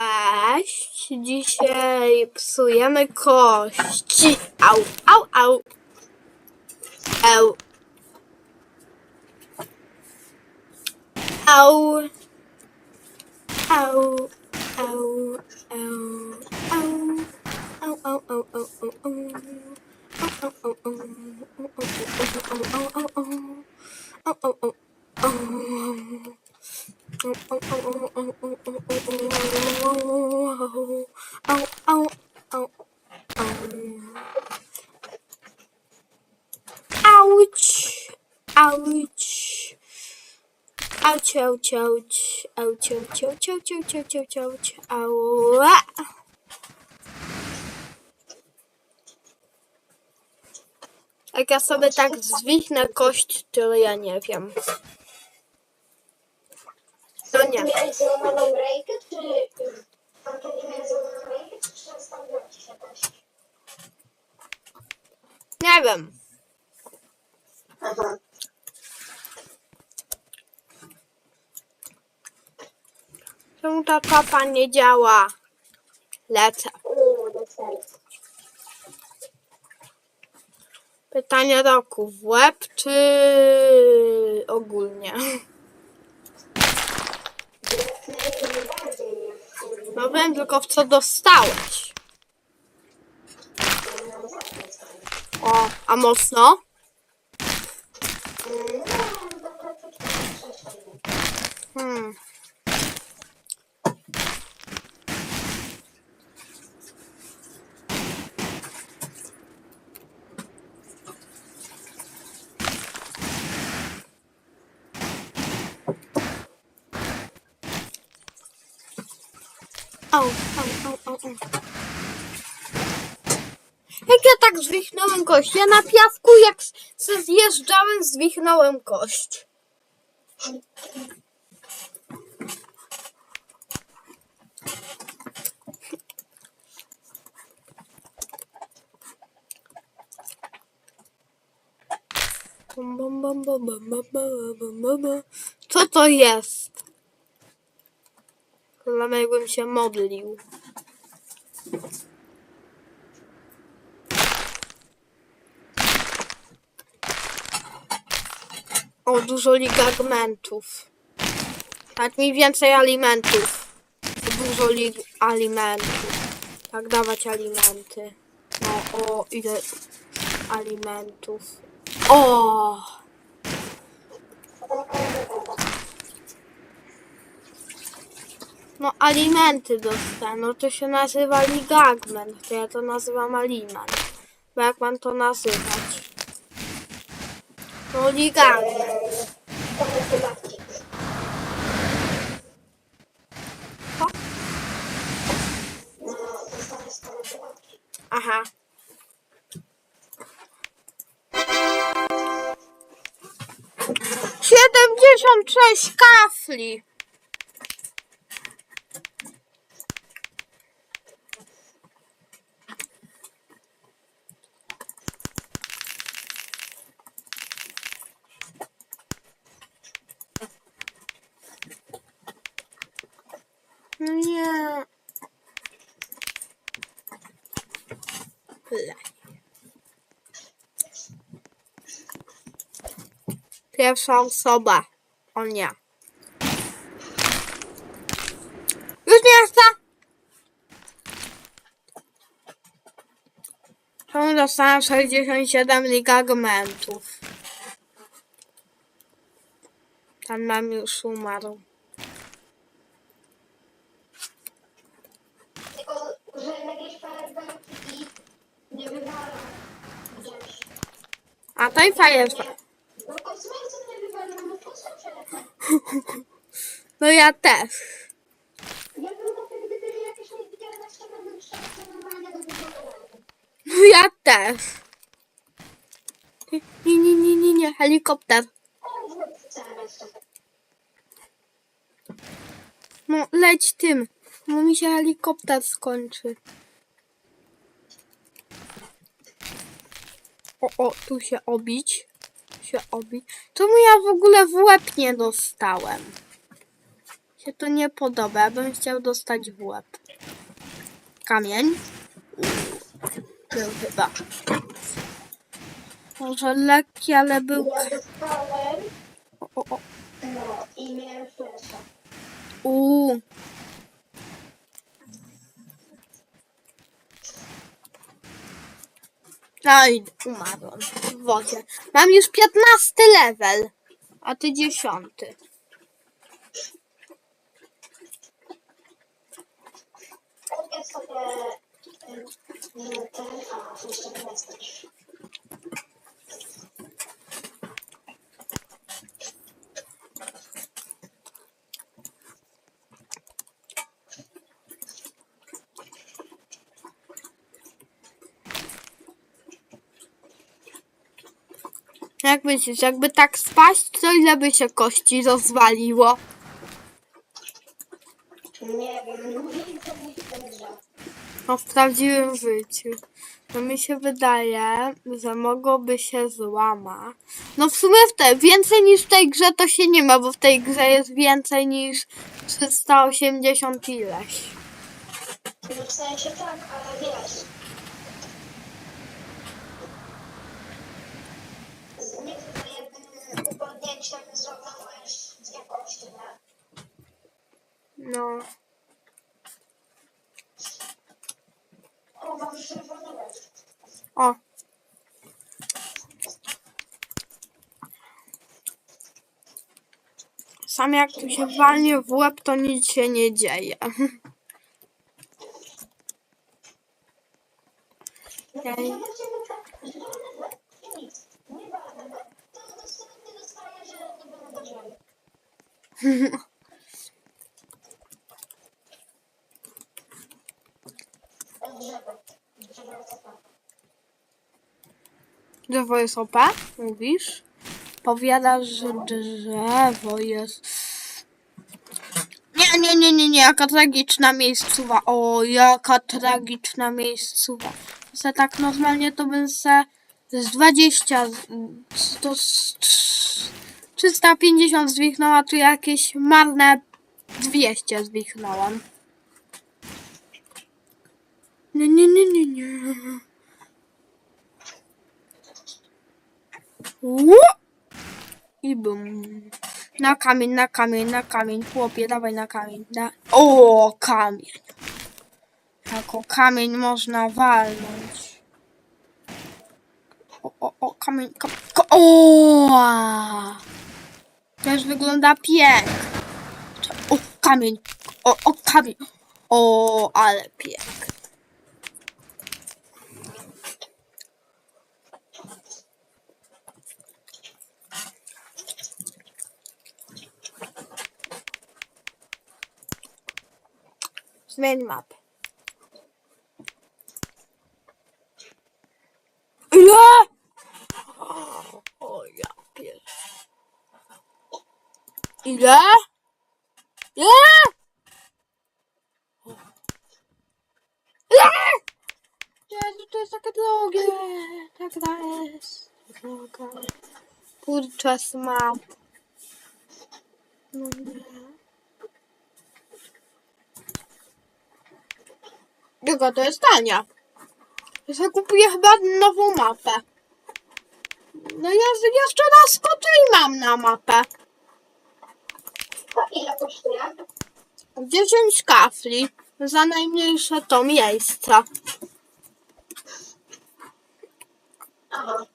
Cześć! Dzisiaj psujemy kości. Au, au, au. Au. Au. Au, au, au, au. Au, au, au, au, au, au. Au, au, au, au. Au, au, au, au, au, au. Au, au, au, au. Ouch! Ouch! Ouch, ouch. Ouch, ouch, ouch, ouch, ouch, ouch, ouch, ouch. Ała! Jak ja sobie tak zwichnę kość, to ja nie wiem. No nie. Miałeś złamaną rękę, czy... A kiedy miałeś złamaną rękę, czy przestawiła ci się kość? Nie wiem. Aha. Czemu ta czapa nie działa? Lecę. Pytanie roku. W łeb czy ogólnie? No wiem tylko w co dostałeś. O, a mocno? Hmm. Jak ja tak zwichnąłem kość? Ja na piasku, jak se zjeżdżałem, zwichnąłem kość. Co to jest? Chyba jakbym się modlił. O, dużo ligagmentów. Tak mi więcej alimentów. Dużo lig alimentów. Tak, dawać alimenty. No, o, ile alimentów. O! No, alimenty dostałem. No, to się nazywa ligagment. To ja to nazywam aliment. Bo jak mam to nazywać? No, ligagment. Aha. Siedemdziesiąt sześć kafli. No nie. Tyle. Pierwsza osoba. O nie. Już nie chcę. Czemu dostałem 67 ligagmentów? Ten mam już umarł. Tylko, że jakieś parę i nie wywala. A to i. No kosmetyk nie wywalił, no po co cię? No ja też. Ja bym to gdyby jakieś nie widziałem, to bym trzeba normalnie do wyglądu. No ja też. Nie, nie, nie, nie, nie. Helikopter. No leć tym. Bo mi się helikopter skończy. O, o, tu się obić. Się obić. Czemu ja w ogóle w łeb nie dostałem? się to nie podoba. Ja bym chciał dostać w łeb. Kamień. Był chyba. Może lekki, ale był... O, o, o. no i miałem flesza. Uuu. Umarłam wodzie. Mam już 15 level, a ty 10. Kupię sobie y, ten. Jak myślisz, jakby tak spaść, to ile by się kości rozwaliło? Nie wiem, no w prawdziwym życiu. No mi się wydaje, że mogłoby się złamać. No w sumie w te, więcej niż w tej grze to się nie ma, bo w tej grze jest więcej niż 380 ileś. No w sensie tak, ale wiesz. No. O. Sam jak tu się walnie w łeb, to nic się nie dzieje. Ja nie wiem, zielony łeb i nic. Nie ważne, to dosłownie dostaję, że nie będę drzew. Drzewo. Drzewo jest Drzewo jest OP, mówisz? Powiadasz, że drzewo jest... Nie, nie, nie, nie, nie, jaka tragiczna miejscowa. O, jaka tragiczna miejscowa. Se tak normalnie to bym se z 20, z- to z 350 zwichnęła, tu jakieś marne 200 zwichnęłam. Nie, nie, nie, nie, nie. I bum. Na kamień, na kamień, na kamień. Chłopie, dawaj na kamień. Da... O, kamień. Jako kamień można walnąć. O, o, o, kamień, kamień. O! Też wygląda pięknie. O, kamień. O, o, kamień. O, ale pięknie. Zmień mapę. Ile? O, ja pier... Ile? Ile? Ile? Jezu, to jest takie drogie. Tak to jest. Droga. Podczas map. No nie. Jaka to jest tania? Ja sobie kupuję chyba nową mapę. No ja jeszcze raz skoczę i mam na mapę. To ile kosztuje? 10 kafli za najmniejsze to miejsce. Aha.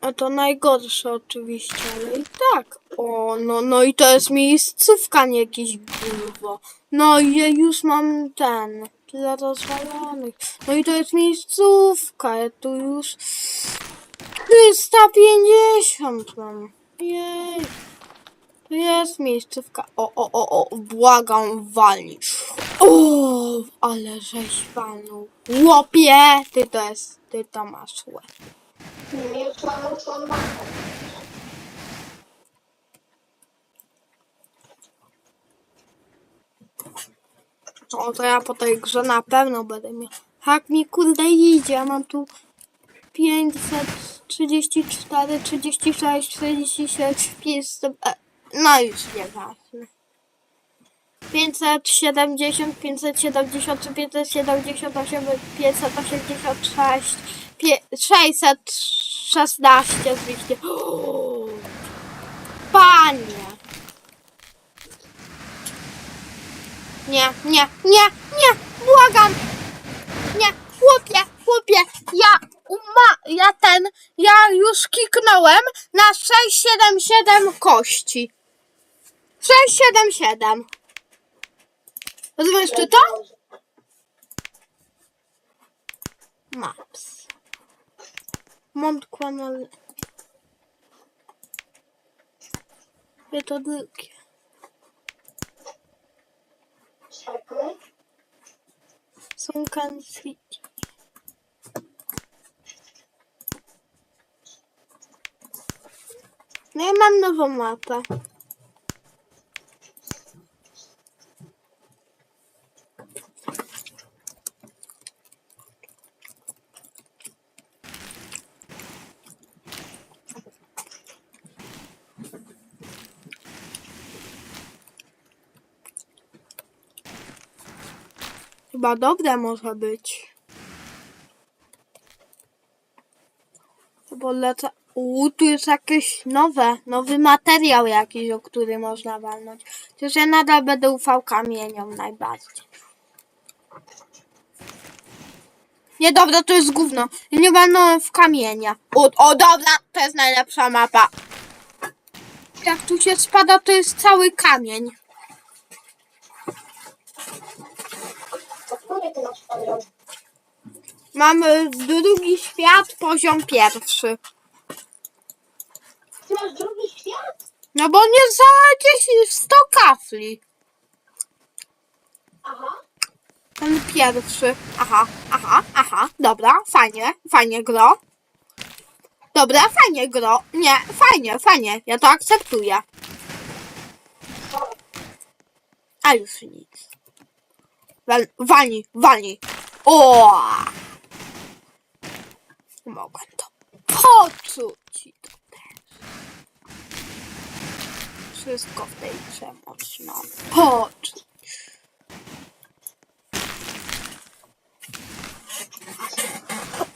A to najgorsze oczywiście, ale i tak. O, no, no i to jest miejscówka, nie jakieś gówno. No i ja już mam ten, tyle rozwalonych. No i to jest miejscówka, ja tu już 350 mam. Jej. To jest miejscówka. O, o, o, o, błagam, walnisz. O, ale żeś walnął. Łopie! Ty to jest, ty to masz łeb. Już mam tą mapę. O, to ja po tej grze na pewno będę miał. Jak mi kurde idzie, ja mam tu 534, 36, 46, 500, e, no już nieważne. 570, 570, 578, 586, pie- 616, 200. Panie! Nie, nie, nie, nie, błagam! Nie, chłopie, chłopie, ja uma, ja ten, ja już kiknąłem na 677 kości. 677. Rozumiesz ty to? Maps. Montquanal. Je to drugie. Czekaj. Sunken City. No ja mam nową mapę. Chyba dobre może być. Bo lecę. Uuu, tu jest jakieś nowe, nowy materiał jakiś, o który można walnąć. Chociaż ja nadal będę ufał kamieniom najbardziej. Nie, dobra, to jest gówno. Nie walnąłem w kamienia. O, o, dobra, to jest najlepsza mapa. Jak tu się spada, to jest cały kamień. To który ty masz poziom? Mamy drugi świat, poziom pierwszy. Ty masz drugi świat? No bo nie za 10, 100 kafli. Aha. Ten pierwszy. Aha, aha, aha. Dobra, fajnie, fajnie gro. Dobra, fajnie gro. Nie, fajnie, fajnie. Ja to akceptuję. A już nic. Wal, walnij, walnij. O! Mogłem to poczuć. i To też. Wszystko w tej grze można poczuć.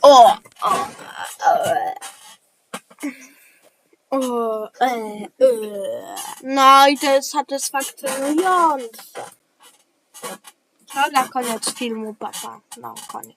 O! O! O, e, e. No i to jest satysfakcjonujące. To na koniec filmu, papa. No, koniec.